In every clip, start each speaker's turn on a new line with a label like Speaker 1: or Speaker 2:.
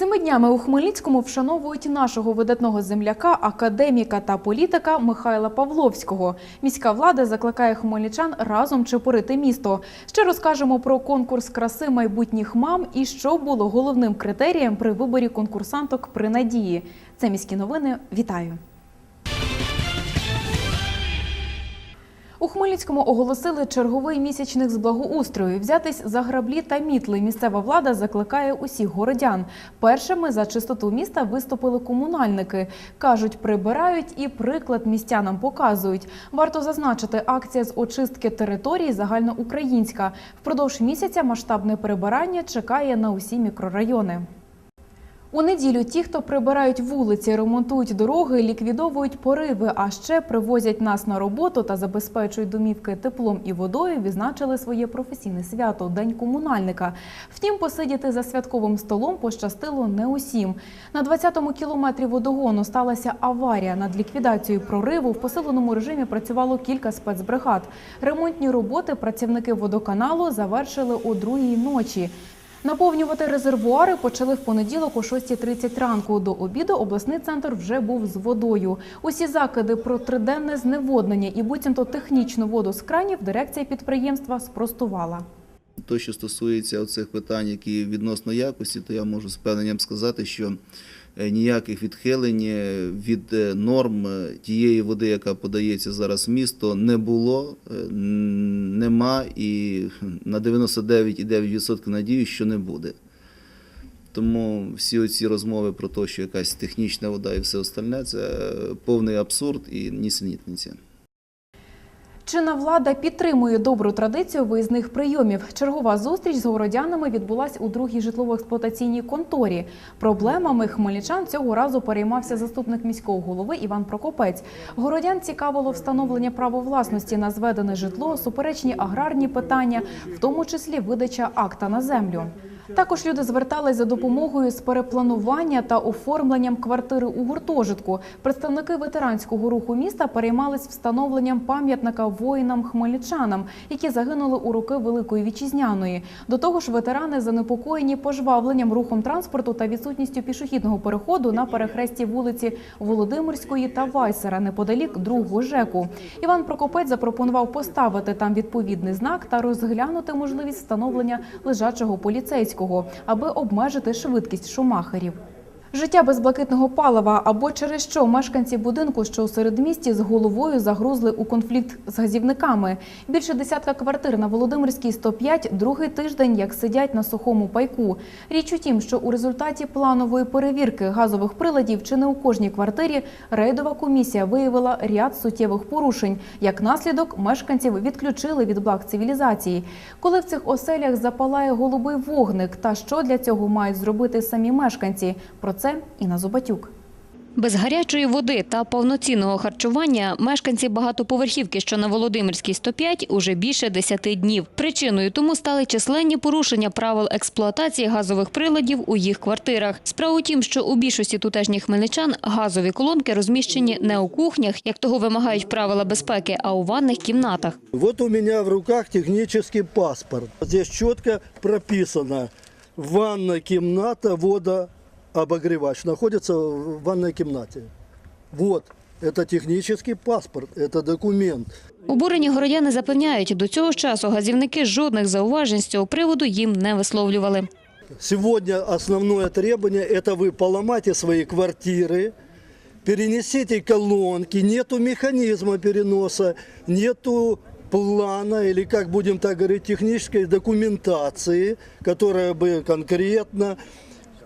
Speaker 1: Цими днями у Хмельницькому вшановують нашого видатного земляка, академіка та політика Михайла Павловського. Міська влада закликає хмельничан разом чепурити місто. Ще розкажемо про конкурс краси майбутніх мам і що було головним критерієм при виборі конкурсанток при надії. Це міські новини. Вітаю. У Хмельницькому оголосили черговий місячник з благоустрою. Взятись за граблі та мітли місцева влада закликає усіх городян. Першими за чистоту міста виступили комунальники. Кажуть, прибирають і приклад містянам показують. Варто зазначити, акція з очистки території загальноукраїнська. Впродовж місяця масштабне прибирання чекає на усі мікрорайони. У неділю ті, хто прибирають вулиці, ремонтують дороги, ліквідовують пориви, а ще привозять нас на роботу та забезпечують домівки теплом і водою, відзначили своє професійне свято День комунальника. Втім, посидіти за святковим столом пощастило не усім. На 20-му кілометрі водогону сталася аварія. Над ліквідацією прориву в посиленому режимі працювало кілька спецбригад. Ремонтні роботи працівники водоканалу завершили о другій ночі. Наповнювати резервуари почали в понеділок о 6.30 ранку. До обіду обласний центр вже був з водою. Усі закиди про триденне зневоднення і буцімто технічну воду з кранів дирекція підприємства спростувала.
Speaker 2: То, що стосується цих питань, які відносно якості, то я можу з певненням сказати, що ніяких відхилень е, від е, норм е, тієї води, яка подається зараз в місто, не було, е, нема і на 99,9% надію, що не буде. Тому всі оці розмови про те, що якась технічна вода і все остальне, це е, повний абсурд і нісенітниця.
Speaker 1: Чинна влада підтримує добру традицію виїзних прийомів. Чергова зустріч з городянами відбулась у другій житлово-експлуатаційній конторі. Проблемами хмельничан цього разу переймався заступник міського голови Іван Прокопець. Городян цікавило встановлення права власності на зведене житло, суперечні аграрні питання, в тому числі видача акта на землю. Також люди звертались за допомогою з перепланування та оформленням квартири у гуртожитку. Представники ветеранського руху міста переймались встановленням пам'ятника воїнам-хмельничанам, які загинули у роки Великої Вітчизняної. До того ж, ветерани занепокоєні пожвавленням рухом транспорту та відсутністю пішохідного переходу на перехресті вулиці Володимирської та Вайсера неподалік другого ЖЕКу. Іван Прокопець запропонував поставити там відповідний знак та розглянути можливість встановлення лежачого поліцейського, аби обмежити швидкість шумахерів. Життя без блакитного палива або через що мешканці будинку, що у середмісті, з головою загрузли у конфлікт з газівниками. Більше десятка квартир на Володимирській 105 другий тиждень як сидять на сухому пайку. Річ у тім, що у результаті планової перевірки газових приладів чи не у кожній квартирі рейдова комісія виявила ряд суттєвих порушень. Як наслідок, мешканців відключили від благ цивілізації. Коли в цих оселях запалає голубий вогник, та що для цього мають зробити самі мешканці? Про це Інна Зубатюк.
Speaker 3: Без гарячої води та повноцінного харчування мешканці багатоповерхівки, що на Володимирській 105, уже більше 10 днів. Причиною тому стали численні порушення правил експлуатації газових приладів у їх квартирах. Справа у тім, що у більшості тутешніх хмельничан газові колонки розміщені не у кухнях, як того вимагають правила безпеки, а у ванних кімнатах.
Speaker 4: Вот у меня в руках технический паспорт. Здесь четко прописано ванная комната, водообогревач находится в ванной комнате. Вот, это технический паспорт, это документ.
Speaker 3: Обурені городяни запевняють, до цього часу газівники жодних зауважень з цього приводу їм не висловлювали.
Speaker 4: Сегодня основное требование – это вы поломайте свои квартиры, перенесите колонки, нету механизма переноса, нету плана или, как будем так говорить, технической документации, которая бы конкретно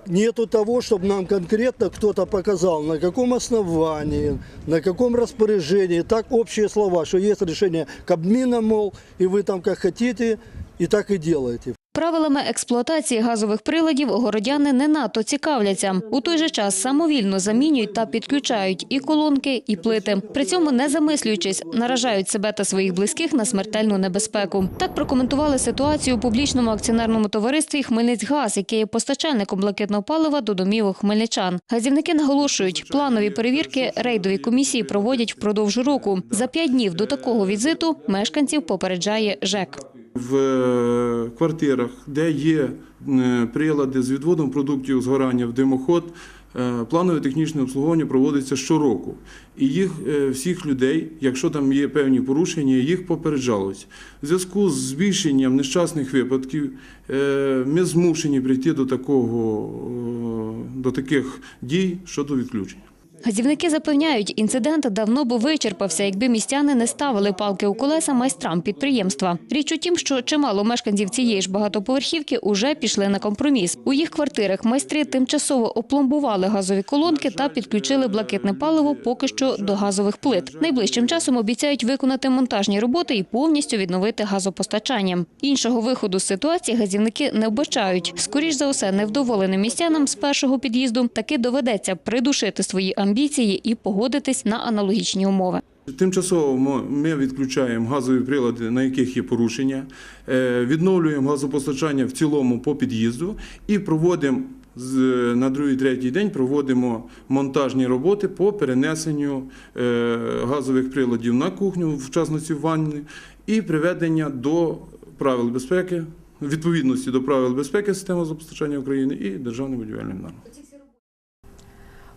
Speaker 4: Нету того, чтобы нам конкретно кто-то показал, на каком основании, на каком распоряжении. Так общие слова, что есть решение Кабмина, мол, и вы там как хотите, и так и делаете.
Speaker 3: Правилами експлуатації газових приладів городяни не надто цікавляться. У той же час самовільно замінюють та підключають і колонки, і плити. При цьому, не замислюючись, наражають себе та своїх близьких на смертельну небезпеку. Так прокоментували ситуацію у публічному акціонерному товаристві «Хмельницькгаз», яке є постачальником блакитного палива до домівок хмельничан. Газівники наголошують, планові перевірки рейдові комісії проводять впродовж року. За п'ять днів до такого візиту мешканців попереджає ЖЕК.
Speaker 5: В е, квартирах, де є е, прилади з відводом продуктів згорання в димоход, е, планове технічне обслуговування проводиться щороку. І їх всіх людей, якщо там є певні порушення, їх попереджалось. В зв'язку з збільшенням нещасних випадків ми змушені прийти до такого до таких дій щодо відключення.
Speaker 3: Газівники запевняють, інцидент давно би вичерпався, якби містяни не ставили палки у колеса майстрам підприємства. Річ у тім, що чимало мешканців цієї ж багатоповерхівки уже пішли на компроміс. У їх квартирах майстри тимчасово опломбували газові колонки та підключили блакитне паливо поки що до газових плит. Найближчим часом обіцяють виконати монтажні роботи і повністю відновити газопостачання. Іншого виходу з ситуації газівники не вбачають. Скоріш за усе, невдоволеним містянам з першого під'їзду таки доведеться придушити свої амбіції і погодитись на аналогічні умови.
Speaker 5: Тимчасово ми- відключаємо газові прилади, на яких є порушення, е, відновлюємо газопостачання в цілому по під'їзду і проводимо на другий третій день проводимо монтажні роботи по перенесенню е, газових приладів на кухню, в частності в ванні, і приведення до правил безпеки, відповідності до правил безпеки системи газопостачання України і державним будівельним нормам.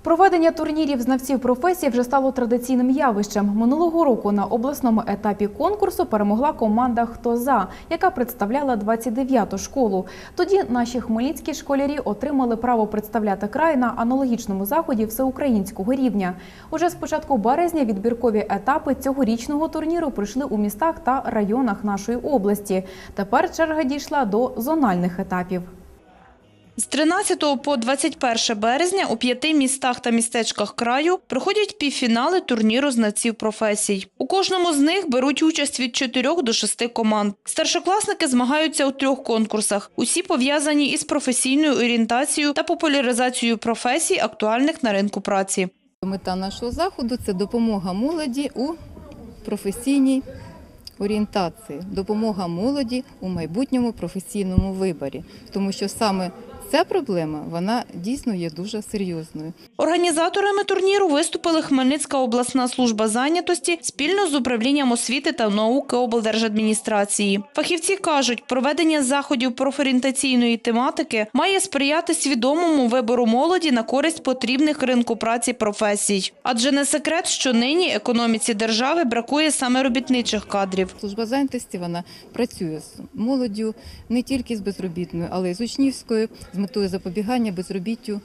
Speaker 1: Проведення турнірів знавців професії вже стало традиційним явищем. Минулого року на обласному етапі конкурсу перемогла команда Хто за, яка представляла 29-ту школу. Тоді наші хмельницькі школярі отримали право представляти край на аналогічному заході всеукраїнського рівня. Уже з початку березня відбіркові етапи цьогорічного турніру пройшли у містах та районах нашої області. Тепер черга дійшла до зональних етапів.
Speaker 6: З 13 по 21 березня у п'яти містах та містечках краю проходять півфінали турніру знавців професій. У кожному з них беруть участь від 4 до 6 команд. Старшокласники змагаються у трьох конкурсах. Усі пов'язані із професійною орієнтацією та популяризацією професій, актуальних на ринку праці.
Speaker 7: Мета нашого заходу це допомога молоді у професійній орієнтації, допомога молоді у майбутньому професійному виборі, тому що саме ця проблема вона дійсно є дуже серйозною.
Speaker 6: Організаторами турніру виступили Хмельницька обласна служба зайнятості спільно з управлінням освіти та науки облдержадміністрації. Фахівці кажуть, проведення заходів профорієнтаційної тематики має сприяти свідомому вибору молоді на користь потрібних ринку праці професій. Адже не секрет, що нині економіці держави бракує саме робітничих кадрів.
Speaker 7: Служба зайнятості вона працює з молоддю не тільки з безробітною, але й з учнівською з метою запобігання безробіттю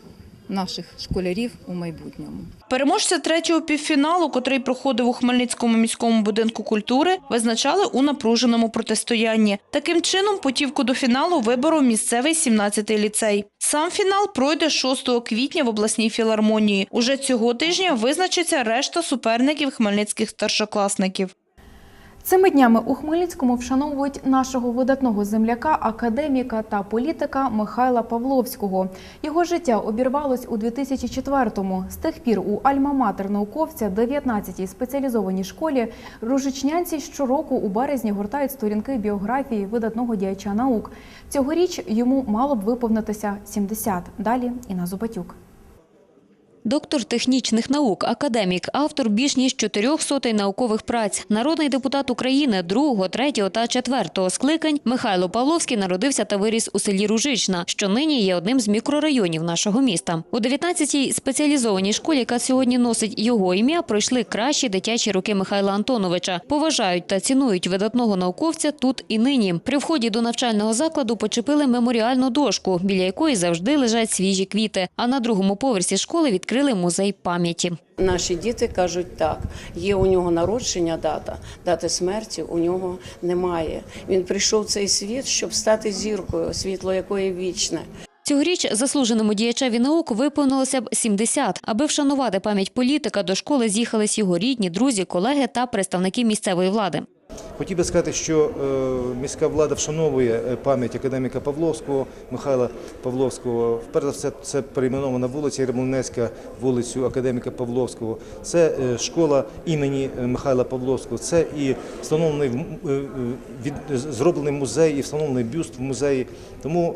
Speaker 7: наших школярів у майбутньому.
Speaker 6: Переможця третього півфіналу, котрий проходив у Хмельницькому міському будинку культури, визначали у напруженому протистоянні. Таким чином, путівку до фіналу виборов місцевий 17-й ліцей. Сам фінал пройде 6 квітня в обласній філармонії. Уже цього тижня визначиться решта суперників хмельницьких старшокласників.
Speaker 1: Цими днями у Хмельницькому вшановують нашого видатного земляка, академіка та політика Михайла Павловського. Його життя обірвалось у 2004-му. З тих пір у Альма-Матер науковця 19-й спеціалізованій школі ружичнянці щороку у березні гортають сторінки біографії видатного діяча наук. Цьогоріч йому мало б виповнитися 70. Далі Інна Зубатюк.
Speaker 3: Доктор технічних наук, академік, автор більш ніж чотирьох сотень наукових праць, народний депутат України другого, третього та четвертого скликань Михайло Павловський народився та виріс у селі Ружична, що нині є одним з мікрорайонів нашого міста. У 19-й спеціалізованій школі, яка сьогодні носить його ім'я, пройшли кращі дитячі роки Михайла Антоновича. Поважають та цінують видатного науковця тут і нині. При вході до навчального закладу почепили меморіальну дошку, біля якої завжди лежать свіжі квіти. А на другому поверсі школи відкрили музей пам'яті.
Speaker 8: Наші діти кажуть так: є у нього народження дата, дати смерті у нього немає. Він прийшов в цей світ, щоб стати зіркою, світло якої вічне.
Speaker 3: Цьогоріч заслуженому діячеві наук виповнилося б 70. Аби вшанувати пам'ять політика, до школи з'їхались його рідні, друзі, колеги та представники місцевої влади.
Speaker 9: Хотів би сказати, що е, міська влада вшановує е, пам'ять академіка Павловського, Михайла Павловського. Перш за все, це перейменована вулиця Ремонецька, вулицю академіка Павловського. Це е, школа імені Михайла Павловського. Це і встановлений зроблений музей, і встановлений бюст в музеї. Тому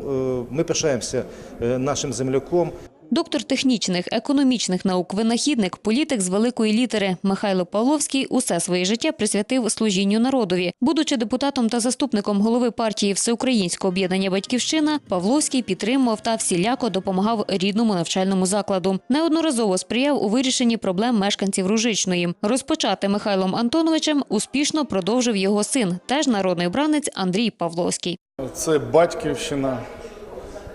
Speaker 9: ми пишаємося нашим земляком.
Speaker 3: Доктор технічних, економічних наук, винахідник, політик з великої літери Михайло Павловський усе своє життя присвятив служінню народові. Будучи депутатом та заступником голови партії Всеукраїнського об'єднання Батьківщина, Павловський підтримував та всіляко допомагав рідному навчальному закладу. Неодноразово сприяв у вирішенні проблем мешканців Ружичної. Розпочати Михайлом Антоновичем успішно продовжив його син, теж народний обранець Андрій Павловський.
Speaker 10: Це батьківщина,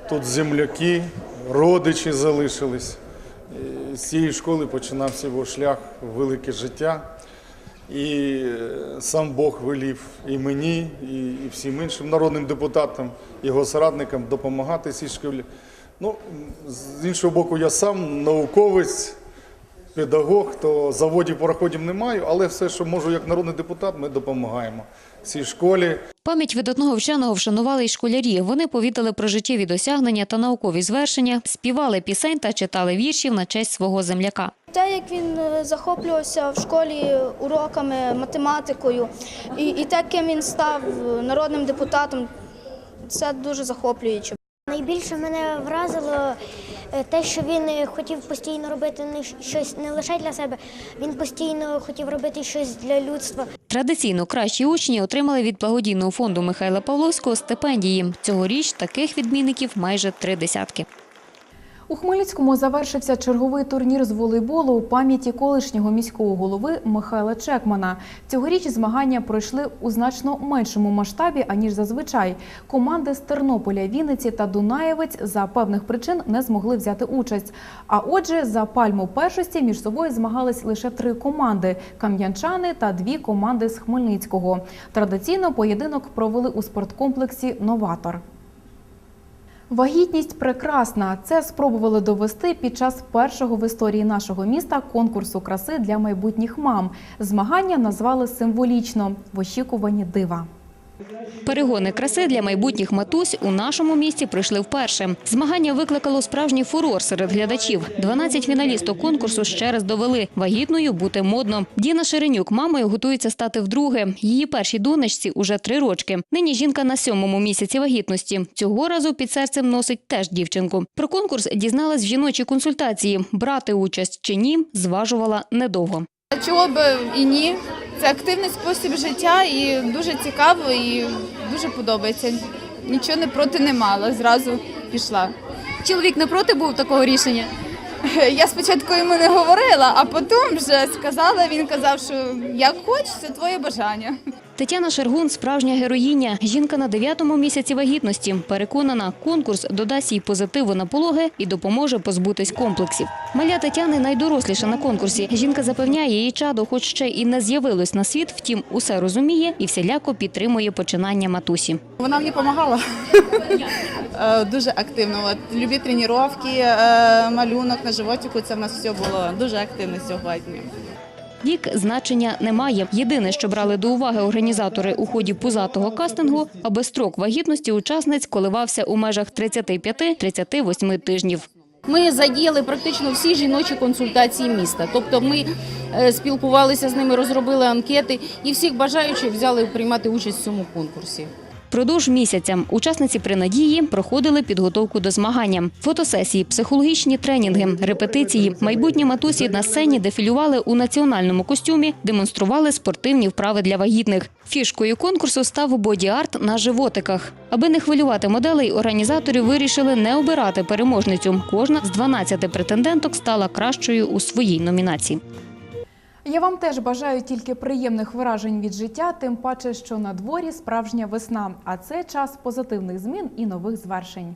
Speaker 10: тут земляки, родичі залишились. З цієї школи починався його шлях велике життя. І е, сам Бог велів і мені, і всім іншим народним депутатам, його соратникам допомагати цій школі. Ну, з іншого боку, я сам науковець, педагог, то заводів пароходів не маю, але все, що можу як народний депутат, ми допомагаємо цій школі.
Speaker 3: Пам'ять видатного вченого вшанували й школярі. Вони повідали про життєві досягнення та наукові звершення, співали пісень та читали віршів на честь свого земляка.
Speaker 11: Те, як він е, захоплювався в школі уроками, математикою, і, і те, ким він став народним депутатом, це дуже захоплююче.
Speaker 12: Найбільше мене вразило е, те, що він е, хотів постійно робити щось не лише для себе, він постійно хотів робити щось для людства.
Speaker 3: Традиційно кращі учні отримали від благодійного фонду Михайла Павловського стипендії. Цьогоріч таких відмінників майже три десятки.
Speaker 1: У Хмельницькому завершився черговий турнір з волейболу у пам'яті колишнього міського голови Михайла Чекмана. Цьогоріч змагання пройшли у значно меншому масштабі аніж зазвичай. Команди з Тернополя, Вінниці та Дунаєвець за певних причин не змогли взяти участь. А отже, за пальму першості між собою змагались лише три команди: кам'янчани та дві команди з Хмельницького. Традиційно поєдинок провели у спорткомплексі Новатор. Вагітність прекрасна. Це спробували довести під час першого в історії нашого міста конкурсу краси для майбутніх мам. Змагання назвали символічно в очікуванні дива.
Speaker 3: Перегони краси для майбутніх матусь у нашому місті пройшли вперше. Змагання викликало справжній фурор серед глядачів. 12 фіналісток конкурсу ще раз довели – вагітною бути модно. Діна Шеренюк мамою готується стати вдруге. Її першій донечці уже три рочки. Нині жінка на сьомому місяці вагітності. Цього разу під серцем носить теж дівчинку. Про конкурс дізналась в жіночій консультації. Брати участь чи ні зважувала недовго.
Speaker 13: Чого б і ні? Це активний спосіб життя і дуже цікаво, і дуже подобається. Нічого не проти не мала, зразу пішла.
Speaker 3: Чоловік не проти був такого рішення?
Speaker 13: Я спочатку йому не говорила, а потім вже сказала, він казав, що як хочеш, це твоє бажання.
Speaker 3: Тетяна Шергун – справжня героїня. Жінка на дев'ятому місяці вагітності. Переконана, конкурс додасть їй позитиву на пологи і допоможе позбутись комплексів. Маля Тетяни найдоросліша на конкурсі. Жінка запевняє, її чадо хоч ще і не з'явилось на світ, втім усе розуміє і всіляко підтримує починання матусі.
Speaker 13: Вона мені допомагала дуже активно. Любі тренування, малюнок на животику, це в нас все було дуже активно сьогодні.
Speaker 3: Вік значення немає. Єдине, що брали до уваги організатори у ході пузатого кастингу, аби строк вагітності учасниць коливався у межах 35-38 тижнів.
Speaker 14: Ми задіяли практично всі жіночі консультації міста. Тобто ми е, спілкувалися з ними, розробили анкети і всіх бажаючих взяли приймати участь в цьому конкурсі.
Speaker 3: Продовж місяця учасниці при надії проходили підготовку до змагання. Фотосесії, психологічні тренінги, репетиції. Майбутні матусі на сцені дефілювали у національному костюмі, демонстрували спортивні вправи для вагітних. Фішкою конкурсу став боді-арт на животиках. Аби не хвилювати моделей, організатори вирішили не обирати переможницю. Кожна з 12 претенденток стала кращою у своїй номінації.
Speaker 1: Я вам теж бажаю тільки приємних вражень від життя, тим паче, що на дворі справжня весна, а це час позитивних змін і нових звершень.